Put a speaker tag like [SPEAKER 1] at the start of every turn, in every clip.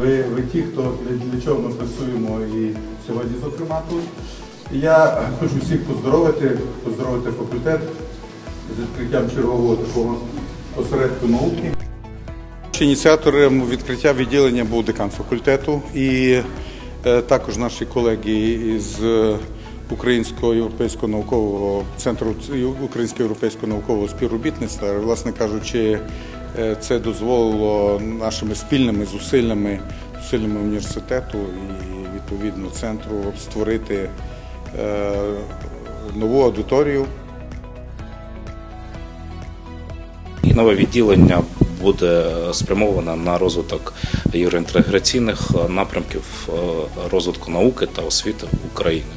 [SPEAKER 1] Ви, ви ті, хто для, чого ми працюємо і сьогодні, зокрема, тут. Я хочу всіх поздоровити, поздоровити факультет з відкриттям чергового такого осередку науки. Ініціатором відкриття відділення був декан факультету і е, також наші колеги із е, Українського європейського наукового центру Українського європейського наукового співробітництва. Власне кажучи, це дозволило нашими спільними зусиллями, зусиллями університету і відповідно центру створити е, нову аудиторію.
[SPEAKER 2] Нове відділення буде спрямоване на розвиток євроінтеграційних напрямків е, розвитку науки та освіти України.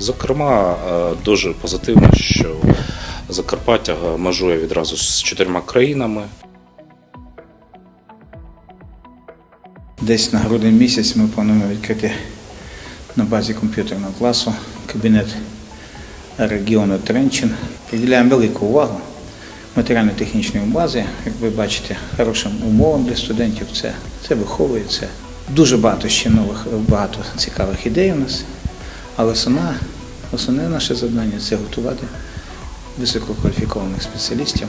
[SPEAKER 2] Зокрема, е, дуже позитивно, що Закарпаття межує відразу з чотирма країнами.
[SPEAKER 3] Десь на грудень місяць ми плануємо відкрити на базі комп'ютерного класу кабінет регіону Тренчин. Приділяємо велику увагу матеріально-технічної бази. Як ви бачите, хорошим умовам для студентів це, це виховується. Дуже багато ще нових, багато цікавих ідей у нас, але основна, основне наше завдання це готувати висококваліфікованих спеціалістів.